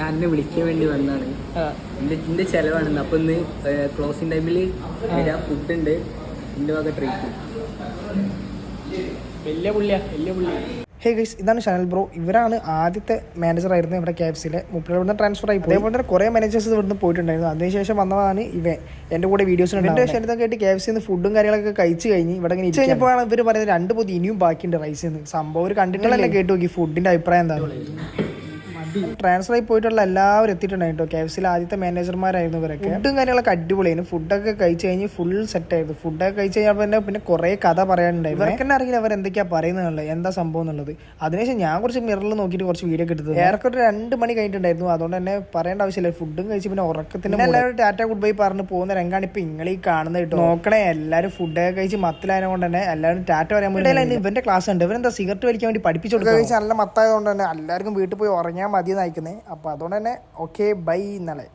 ഞാൻ എന്നെ വിളിക്കാൻ വേണ്ടി വന്നാണ് ആ, എന്റെ ചെലവാണ് അപ്പൊ ഇന്ന് ക്ലോസിംഗ് ടൈമിൽ ഫുഡ് ഉണ്ട് എന്റെ വക ട്രീറ്റ് വലിയ പുള്ളിയാ വലിയ പുള്ളിയാ ഹേ ഗൈസ് ഇതാണ് ഷനൽ ബ്രോ ഇവരാണ് ആദ്യത്തെ മാനേജർ ആയിരുന്നു ഇവിടെ കെ എഫ് സിയിലെ മുപ്പത് ഇവിടുന്ന് ട്രാൻസ്ഫർ ആയി പോയി. അതേപോലെ തന്നെ കുറേ മാനേജേഴ്സ് ഇവിടുന്ന് പോയിട്ടുണ്ടായിരുന്നു. അതിനുശേഷം വന്നതാണ് ഇവൻ. എന്റെ കൂടെ വീഡിയോസ് എന്റെ ശരീരം കേട്ട് കെ എഫ് സിന്ന് ഫുഡും കാര്യങ്ങളൊക്കെ കഴിച്ച് കഴിഞ്ഞ് ഇവിടെ ഇങ്ങനെ കഴിഞ്ഞപ്പോഴാണ് ഇവർ പറയുന്നത് രണ്ട് പൊതി ഇനിയും ബാക്കിയുണ്ട് റൈസ് എന്ന് സംഭവം ഒരു കണ്ടിട്ടുള്ള കേട്ടു നോക്കി. ഫുഡിന്റെ അഭിപ്രായം എന്താണ്? ട്രാൻസ്ഫർ ആയി പോയിട്ടുള്ള എല്ലാവരും എത്തിയിട്ടുണ്ടായിരുന്നു കെ എഫ് സിയിലെ ആദ്യത്തെ മാനേജർമാരായിരുന്നു ഇവരൊക്കെ. ഫുഡും കാര്യങ്ങളൊക്കെ അടിപൊളിയായിരുന്നു ഫുഡൊക്കെ കഴിച്ചു കഴിഞ്ഞ് ഫുൾ സെറ്റ് ആയിരുന്നു. ഫുഡൊക്കെ കഴിച്ച് കഴിഞ്ഞപ്പോൾ തന്നെ പിന്നെ കുറേ കഥ പറയാനുണ്ടായിരുന്നു. ഇവർക്ക് തന്നെ അറിയില്ല അവർ എന്തൊക്കെയാ പറയുന്നത് എന്താ സംഭവം എന്നുള്ളത്. അതിനുശേഷം ഞാൻ കുറച്ച് മിററിൽ നോക്കിയിട്ട് കുറച്ച് വീഡിയോ എടുത്തത്. ഏറെക്കൊരു രണ്ട് മണി കഴിഞ്ഞിട്ടുണ്ടായിരുന്നു. അതുകൊണ്ട് തന്നെ പറയേണ്ട ആവശ്യമില്ല. ഫുഡും കഴിച്ച് പിന്നെ ഉറക്കത്തിന് എല്ലാവരും ടാറ്റ ഗുഡ് ബൈ പറഞ്ഞ് പോകുന്ന രംഗാണ് ഇപ്പൊ ഇങ്ങളീ കാണുന്നത് കേട്ടോ. നോക്കണേ എല്ലാവരും ഫുഡൊക്കെ കഴിച്ച് മത്തിലായതുകൊണ്ട് തന്നെ എല്ലാവരും ടാറ്റ പറയാൻ വേണ്ടി ഇവന്റെ ക്ലാസ് ഉണ്ട്. ഇവരെന്താ സിഗരറ്റ് വലിക്കാൻ വേണ്ടി പഠിപ്പിച്ചു കൊടുക്കുക നല്ല മത്തായതുകൊണ്ട് തന്നെ എല്ലാവർക്കും വീട്ടിൽ പോയി ഉറങ്ങാൻ മതി നയിക്കുന്നത് അപ്പോൾ അതുകൊണ്ട് തന്നെ ഓക്കെ ബൈ ഇന്നലെ.